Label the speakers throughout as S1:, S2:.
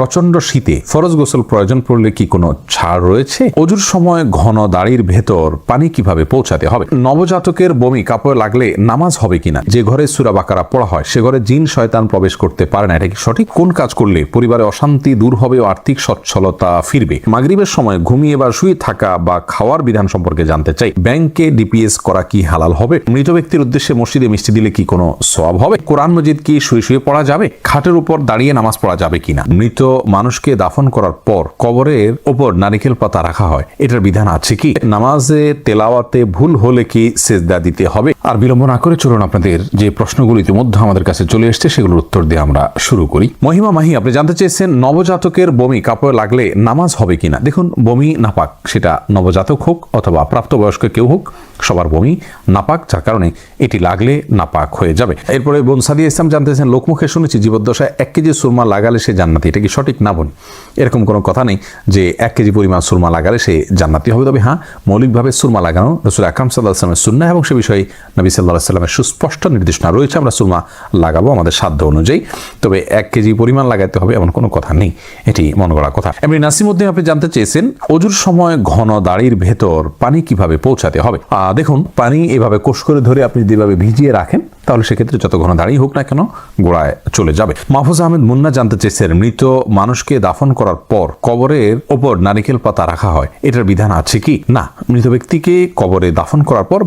S1: প্রচণ্ড শীতে ফরজ গোসল প্রয়োজন পড়লে কি কোনো ছাড় রয়েছে? অজুর সময় ঘন দাড়ির ভেতর পানি কীভাবে পৌঁছাতে হবে? নবজাতকের বমি কাপড়ে লাগলে নামাজ হবে কিনা? যে ঘরে সুরা বাকারা পড়া হয়, সে ঘরে জিন শয়তান প্রবেশ করতে পারে না। এটা কি সঠিক? কোন কাজ করলে পরিবারে অশান্তি দূর হবে ও আর্থিক সচ্ছলতা ফিরবে? মাগরিবের সময় ঘুমিয়ে বা শুয়ে থাকা বা খাওয়ার বিধান সম্পর্কে জানতে চাই। ব্যাংকে ডিপিএস করা কি হালাল হবে? মৃত ব্যক্তির উদ্দেশ্যে মসজিদে মিষ্টি দিলে কি কোনো সওয়াব হবে? কোরআন মজিদ কি শুয়ে শুয়ে পড়া যাবে? খাটের উপর দাঁড়িয়ে নামাজ পড়া যাবে কিনা? মৃত মানুষকে দাফন করার পর কবরের ওপর নারিকেল পাতা রাখা হয়। এটার বিধান আছে কি? নামাজে তেলাওয়াতে ভুল হলে কি সেজদা দিতে হবে? আর বিলম্ব না করে চলুন আপনাদের যে প্রশ্নগুলো ইতিমধ্যে আমাদের কাছে চলে এসছে, সেগুলোর উত্তর দিয়ে আমরা শুরু করি। মহিমা মাহি, আপনি জানতে চেয়েছেন নবজাতকের বমি কাপড়ে লাগলে নামাজ হবে কিনা? দেখুন, বমি নাপাক, সেটা নবজাতক হোক অথবা প্রাপ্তবয়স্ক কেউ হোক সবার বমি নাপাক, যার কারণে এটি লাগলে নাপাক হয়ে যাবে। এরপরে বোন সাদিয়া ইসলাম জানতেছেন, লোকমুখে শুনেছি জীবদ্দশায় এক কেজি সুরমা লাগালে সে জান্নাতি। এটা কি সঠিক না, বোন? এরকম কোনো কথা নেই যে এক কেজি পরিমাণ সুরমা লাগালে সে জান্নাতি হবে। তবে হ্যাঁ মৌলিকভাবে সুরমা লাগানো রসুল আকরাম সাল্লাহ আসলামের সুন্না এবং সে বিষয়ে নবী সাল্লাহ সাল্লামের সুস্পষ্ট নির্দেশনা রয়েছে। আমরা সুরমা লাগাবো আমাদের সাধ্য অনুযায়ী। তবে এক কেজি পরিমাণ লাগাতে হবে এমন কোনো কথা নেই। এটি মনে করা কথা। এমনি নাসিমুদ্দিন আপনি জানতে চেয়েছেন, অজুর সময় ঘন দাড়ির ভেতর পানি কীভাবে পৌঁছাতে হবে? দেখুন, পানি এভাবে কোষ করে ধরে আপনি যেভাবে ভিজিয়ে রাখেন, তাহলে সেক্ষেত্রে যত ঘন দাঁড়িয়ে হোক না কেন গোড়ায় চলে যাবে। মাহফুজ আহমেদ মুন্না জানতে চেয়েছেন, মৃত মানুষকে দাফন করার পর কবরের ওপর নারিকেল পাতা রাখা হয়, এটার বিধান আছে কি? না, মৃত ব্যক্তিকে কবরে দাফন করার পর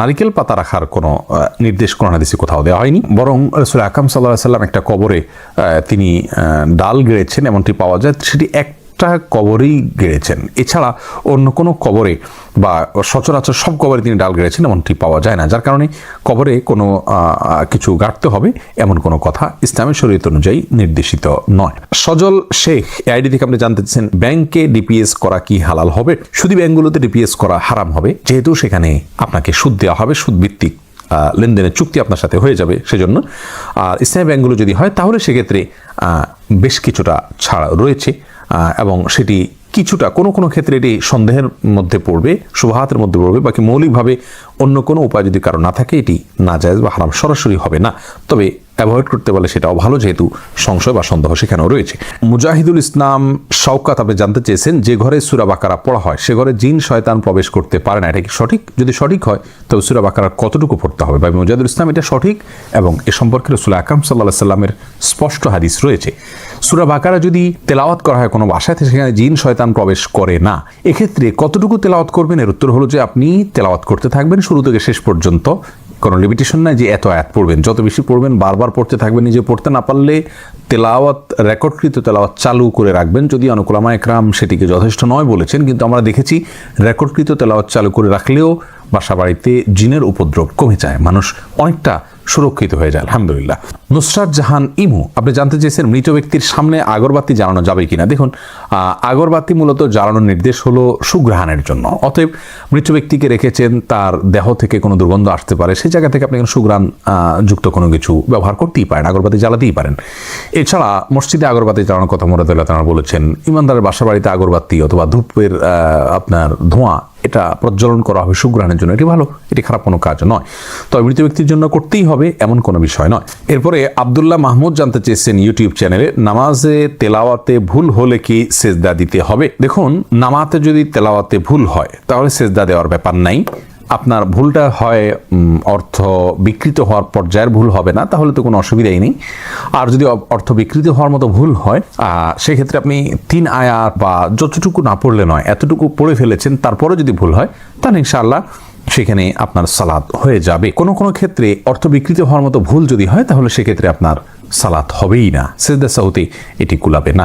S1: নারিকেল পাতা রাখার কোনো নির্দেশ কোরআন হাদিসে কোথাও দেওয়া হয়নি। বরং রসুল আকাম সাল্লাহ সাল্লাম একটা কবরে তিনি ডাল গেড়েছেন, এমনটি পাওয়া যায়, সেটি এক একটা কবরেই গেড়েছেন। এছাড়া অন্য কোনো কবরে বা সচরাচর সব কবরে তিনি ডাল গেড়েছেন এমনটি পাওয়া যায় না, যার কারণে কবরে কোনো কিছু গাড়তে হবে এমন কোনো কথা ইসলামের শরীয়ত অনুযায়ী নির্দেশিত নয়। সজল শেখ আইডি থেকে আপনি জানতে চাচ্ছেন, ব্যাংকে ডিপিএস করা কি হালাল হবে? শুধু ব্যাংকগুলোতে ডিপিএস করা হারাম হবে, যেহেতু সেখানে আপনাকে সুদ দেওয়া হবে সুদ ভিত্তিক লেনদেনের চুক্তি আপনার সাথে হয়ে যাবে সেজন্য। আর ইসলামী ব্যাংকগুলো যদি হয়, তাহলে সেক্ষেত্রে বেশ কিছুটা ছাড় রয়েছে। এবং সেটি কিছুটা কোনো কোনো ক্ষেত্রে এটি সন্দেহের মধ্যে পড়বে, শুভাহাতের মধ্যে পড়বে, বাকি মৌলিকভাবে অন্য কোনো উপায় যদি কারও না থাকে, এটি না যায় বা হারাম সরাসরি হবে না। তবে অ্যাভয়েড করতে পারলে সেটাও ভালো, যেহেতু সংশয় বা সন্দেহ সেখানেও রয়েছে। মুজাহিদুল ইসলাম শওকাত আপনি জানতে চেয়েছেন, যে ঘরে সুরা বাকারা পড়া হয়, সে ঘরে জিন শয়তান প্রবেশ করতে পারে না। এটা কি সঠিক? যদি সঠিক হয়, তবে সুরা বাকারা কতটুকু পড়তে হবে? বা মুজাহিদুল ইসলাম এটা সঠিক এবং এ সম্পর্কে রসুল আকরাম সাল্লাহ সাল্লামের স্পষ্ট হাদিস রয়েছে। সুরা বাকারা যদি তেলাওয়াত করা হয় কোনো বাসায় সেখানে জিন শয়তান প্রবেশ করে না। এক্ষেত্রে কতটুকু তেলাওয়াত করবেন? এর উত্তর হলো যে আপনি তেলাওয়াত করতে থাকবেন শুরু থেকে শেষ পর্যন্ত। কোনো লিমিটেশন নাই যে এত আয়াত পড়বেন। যত বেশি পড়বেন, বারবার পড়তে থাকবেন, নিজে পড়তে না পারলে তেলাওয়াত রেকর্ডকৃত তেলাওয়াত চালু করে রাখবেন। যদি অনুকুলামা একরাম সেটিকে যথেষ্ট নয় বলেছেন, কিন্তু আমরা দেখেছি রেকর্ডকৃত তেলাওয়াত চালু করে রাখলেও বাসা বাড়িতে জিনের উপদ্রব কমে যায়। মানুষ অনেকটা সুরক্ষিত হয়ে যায়, আলহামদুলিল্লাহ। নুসরাত জাহান ইমু, আপনি জানতে চেয়েছেন মৃত ব্যক্তির সামনে আগরবাতি জ্বালানো যাবে কিনা। দেখুন আগরবাতি মূলত জ্বালানোর নির্দেশ হলো সুগ্রহণের জন্য। অতএব মৃত ব্যক্তিকে রেখেছেন, তার দেহ থেকে কোনো দুর্গন্ধ আসতে পারে সেই জায়গা থেকে আপনি কোনো সুগ্রাণ যুক্ত কোনো কিছু ব্যবহার করতেই পারেন, আগরবাতি জ্বালাতেই পারেন। এছাড়া মসজিদে আগরবাতি জ্বালানোর কথা মোরাদুল্লাহ তারা বলেছেন, ইমানদারের বাসা বাড়িতে আগরবাতি অথবা ধূপের আপনার ধোঁয়া এটা প্রজ্বলন করা হবে সুগ্রহণের জন্য। এটি ভালো, এটি খারাপ কোনো কাজ নয়। তবে মৃত ব্যক্তির জন্য করতেই হবে এমন কোনো বিষয় নয়। এরপরে আবদুল্লাহ মাহমুদ জানতে চেয়েছেন ইউটিউব চ্যানেলে, নামাজে তেলাওয়াতে ভুল হলে কি সেজদা দিতে হবে? দেখুন, নামাতে যদি তেলাওয়াতে ভুল হয়, তাহলে সেজদা দেওয়ার ব্যাপার নাই। আপনার ভুলটা হয় অর্থ বিকৃত হওয়ার পর্যায়ের ভুল হবে না, তাহলে তো কোনো অসুবিধাই নেই। আর যদি অর্থ বিকৃত হওয়ার মতো ভুল হয় সেক্ষেত্রে আপনি তিন আয়াত বা যতটুকু না পড়লে নয়, এতটুকু পড়ে ফেলেছেন তারপরে যদি ভুল হয়, তাহলে ইনশাআল্লাহ সেখানে আপনার সালাদ হয়ে যাবে। কোনো কোনো ক্ষেত্রে অর্থ বিকৃত হওয়ার মতো ভুল যদি হয়, তাহলে সেক্ষেত্রে আপনার সালাত হবেই না। সেজদা সাউতে এটি কুলাবে না।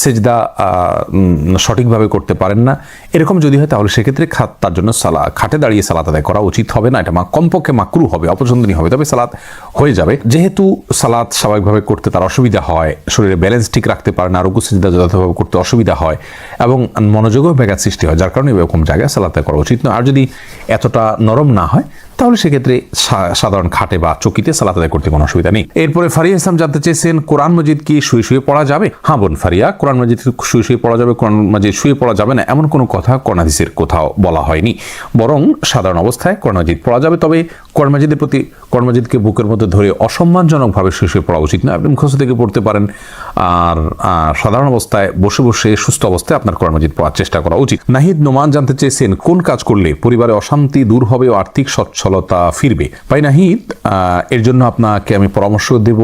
S1: সেজদা সঠিকভাবে করতে পারেন না। এরকম যদি হয় তাহলে সেক্ষেত্রে খাত তার জন্য সালা, খাটে দাঁড়িয়ে সালাত আদায় করা উচিত হবে না। এটা মা, কমপক্ষে মাকরু হবে, অপছন্দনীয় হবে। তবে সালাত হয়ে যাবে। যেহেতু সালাত স্বাভাবিকভাবে করতে তার অসুবিধা হয়, শরীরে ব্যালেন্স ঠিক রাখতে পারে না আরোগ্য সিজদা যথাযথভাবে করতে অসুবিধা হয় এবং মনোযোগও ব্যাঘাত সৃষ্টি হয়, যার কারণে এরকম জায়গায় সালাত করা উচিত নয়। আর যদি এতটা নরম না হয় তাহলে সেক্ষেত্রে সাধারণ খাটে বা চকিতে সালাত আদায় করতে কোনো অসুবিধা নেই। এরপরে ফারিয়া ইসলাম জানতে চেয়েছেন, কোরআন মজিদ কি শুয়ে শুয়ে পড়া যাবে? হ্যাঁ বোন ফারিয়া, কোরআন মজিদ শুয়ে শুয়ে পড়া যাবে, কোরআন মজিদ শুয়ে পড়া যাবে না, এমন কোনো কথা কোরআন হাদিসের কোথাও বলা হয়নি। বরং সাধারণ অবস্থায় কোরআন মজিদ পড়া যাবে, তবে কোরআন মজিদের প্রতি কোরআন মজিদকে বুকের মধ্যে ধরে অসম্মানজনকভাবে শুয়ে পড়া উচিত না। আপনি মুখস্থ থেকে পড়তে পারেন। আর সাধারণ অবস্থায় বসে বসে সুস্থ অবস্থায় আপনার কোরআন মজিদ পড়ার চেষ্টা করা উচিত। নাহিদ নোমান জানতে চেয়েছেন, কোন কাজ করলে পরিবারে অশান্তি দূর হবে ও আর্থিক সচ্ছলতা ফিরবে? ভাই নাহিদ এর জন্য আপনাকে আমি পরামর্শ দেব।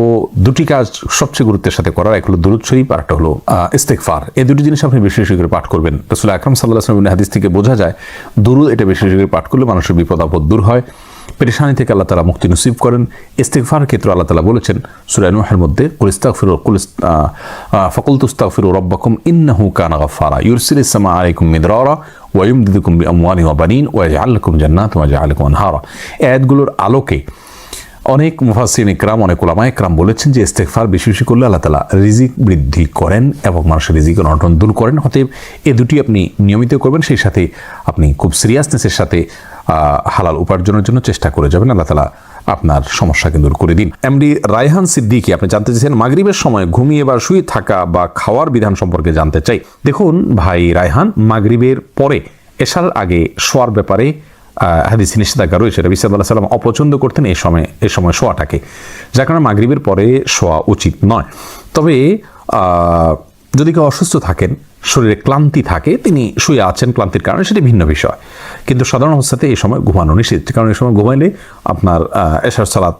S1: দুটি কাজ সবচেয়ে গুরুত্বের সাথে করার, এক হলো দুরুদ শরীফ আর একটা হলো ইস্তেকফার এই দুটি জিনিস আপনি বেশি বেশি করে পাঠ করবেন। রসুল আকরম সাল্লাহ হাদিস থেকে বোঝা যায়, দুরুদ এটা বেশি বেশি করে পাঠ করলে মানুষের বিপদ আপদ দূর হয়। পেরেশানি থেকে আল্লাহ তালা মুক্তি নসিব করেন। ইস্তেকফার ক্ষেত্রে আল্লাহ তালা বলেছেন সুরানুহের মধ্যে কুলিস্তাক ফিরো কুলিস ফকুল তুস্তাক ফিরো রব্বাকুম, ইন্নাহু কানা গফারা ইউরসিল ইসলামা আলাইকুম মিদরারা ওয়ায়ুমদিদুকুম বিআমওয়ালি ওয়া বানিন, ওয়া ইয়াজআলকুম জান্নাত ওয়া ইয়াজআলকুম আনহারা। এই আয়াতগুলোর আলোকে অনেক মুফাসিন ইকরাম, অনেক ওলামা ইকরাম বলেছেন যে ইস্তেকফার বেশি বেশি করলে আল্লাহ তালা রিজিক বৃদ্ধি করেন এবং মানুষের রিজিকের অনটন দূর করেন। অতএব এ দুটি আপনি নিয়মিত করবেন, সেই সাথে আপনি খুব সিরিয়াসনেসের সাথে হালাল উপার্জনের জন্য চেষ্টা করে যাবেন। আল্লাহ তালা আপনার সমস্যাকে দূর করে দিন। এমডি রায়হান সিদ্দিকি, আপনি জানতে চাইছেন মাগরিবের সময় ঘুমিয়ে বা শুয়ে থাকা বা খাওয়ার বিধান সম্পর্কে জানতে চাই। দেখুন ভাই রায়হান, মাগরিবের পরে এশার আগে শোয়ার ব্যাপারে হাদিসে নিষেধাজ্ঞা রয়েছে। রবি সাল্লাহ সাল্লাম অপছন্দ করতেন এই সময় এ সময় শোয়াটাকে। যার কারণে মাগরিবের পরে শোয়া উচিত নয়। তবে যদি কেউ অসুস্থ থাকেন শরীরে ক্লান্তি থাকে, তিনি শুয়ে আছেন ক্লান্তির কারণে, সেটি ভিন্ন বিষয়। কিন্তু সাধারণ অবস্থাতে এই সময় ঘুমানো নিষেধ কারণ এই সময় ঘুমাইলে আপনার এশার সালাত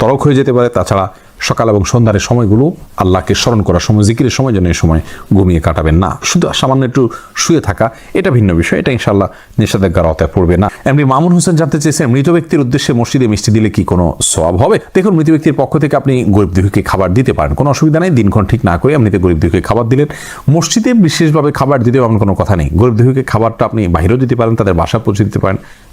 S1: তরক হয়ে যেতে পারে। তাছাড়া সকাল এবং সন্ধ্যার সময়গুলো আল্লাহকে স্মরণ করার সময়, জিকিরের সময় যেন এই সময় ঘুমিয়ে কাটাবেন না। শুধু সামান্য একটু শুয়ে থাকা, এটা ভিন্ন বিষয়, এটা ইনশাল্লাহ নিষেধাজ্ঞার আওতায় পড়বে না। এমনি মামুন হোসেন জানতে চেয়েছেন, মৃত ব্যক্তির উদ্দেশ্যে মসজিদে মিষ্টি দিলে কি কোনো সওয়াব হবে? দেখুন, মৃত ব্যক্তির পক্ষ থেকে আপনি গরিব দুঃখীকে খাবার দিতে পারেন, কোনো অসুবিধা নেই, দিনক্ষণ ঠিক না করে এমনিতে গরিব দুঃখীকে খাবার দিলেন। মসজিদে বিশেষভাবে খাবার দিতেও এমন কোনো কথা নেই। গরিব দুঃখীকে খাবারটা আপনি বাইরেও দিতে পারেন, তাদের বাসা পৌঁছে দিতে পারেন।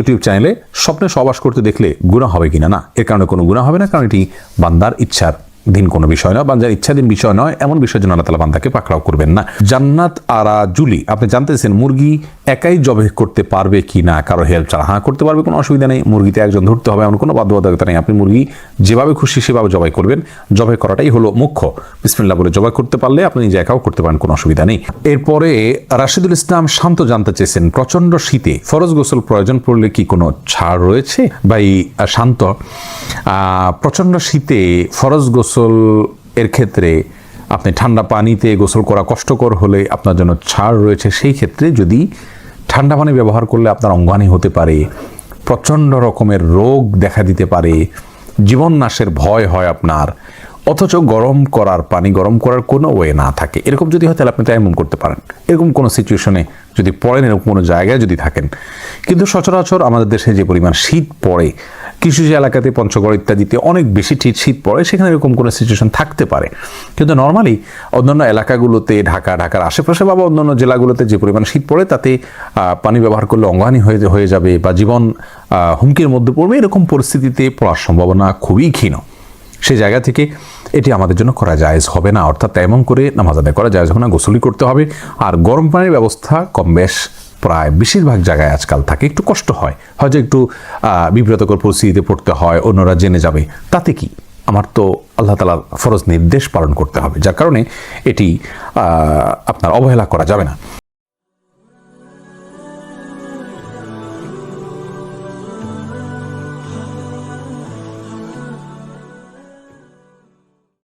S1: ইউটিউব চ্যানেলে স্বপ্নে সবাস করতে দেখলে গুণা হবে কিনা? না, এর কারণে কোনো গুণা হবে না, কারণ এটি বান্দার ইচ্ছার দিন কোনো বিষয় নয় বা বান্দার ইচ্ছাধীন বিষয় নয় এমন বিষয়ের জন্য আল্লাহ বান্দাকে পাকড়াও করবেন না। জান্নাত আরা জুলি আপনি জানতে চেয়েছেন মুরগি একাই জবে করতে পারবে কি না কারও হেল্প ছাড়া। হ্যাঁ করতে পারবে কোনো অসুবিধা নেই। মুরগিতে একজন ধরতে হবে এমন কোনো বাধ্যবাধকতা নেই। আপনি মুরগি যেভাবে খুশি সেভাবে জবাই করবেন। জবাই করাটাই হলো মুখ্য। বিসমিল্লা বলে জবাই করতে পারলে আপনি নিজে একাও করতে পারেন কোনো অসুবিধা নেই। এরপরে রাশিদুল ইসলাম শান্ত জানতে চেয়েছেন প্রচণ্ড শীতে ফরজ গোসল প্রয়োজন পড়লে কি কোনো ছাড় রয়েছে? এই শান্ত আহ, প্রচণ্ড শীতে ফরজ গোসল এর ক্ষেত্রে আপনি ঠান্ডা পানিতে গোসল করা কষ্টকর হলে আপনার জন্য ছাড় রয়েছে। সেই ক্ষেত্রে যদি ঠান্ডা পানি ব্যবহার করলে আপনার অঙ্গানি হতে পারে, প্রচণ্ড রকমের রোগ দেখা দিতে পারে, জীবন নাশের ভয় হয় আপনার অথচ গরম করার পানি গরম করার কোনো ওয়ে না থাকে। এরকম যদি হয়, তাহলে আপনি তাই এমন করতে পারেন। এরকম কোনো সিচুয়েশনে যদি পড়েন, এরকম কোনো জায়গায় যদি থাকেন। কিন্তু সচরাচর আমাদের দেশে যে পরিমাণ শীত পড়ে, কিছু যে এলাকাতে পঞ্চগড় ইত্যাদিতে অনেক বেশি ঠিক শীত পড়ে, সেখানে এরকম কোনো সিচুয়েশন থাকতে পারে। কিন্তু নর্মালি অন্যান্য এলাকাগুলোতে, ঢাকা, ঢাকার আশেপাশে বা অন্যান্য জেলাগুলোতে যে পরিমাণ শীত পড়ে, তাতে পানি ব্যবহার করলে অঙ্গানি হয়ে হয়ে যাবে বা জীবন হুমকির মধ্যে পড়বে। এরকম পরিস্থিতিতে পড়ার সম্ভাবনা খুবই ক্ষীণ। সেই জায়গা থেকে এটি আমাদের জন্য করা জায়েজ হবে না। অর্থাৎ তেমন করে নামাজ আদায় করা জায়েজ হবে না গোসলি করতে হবে। আর গরম পানির ব্যবস্থা কম বেশ প্রায় বেশিরভাগ জায়গায় আজকাল থাকে, একটু কষ্ট হয়। হয়তো একটু বিব্রতকর পরিস্থিতিতে পড়তে হয়, অন্যরা জেনে যাবে। তাতে কি? আমার তো আল্লাহ তালার ফরজ নির্দেশ পালন করতে হবে, যার কারণে এটি আপনার অবহেলা করা যাবে না।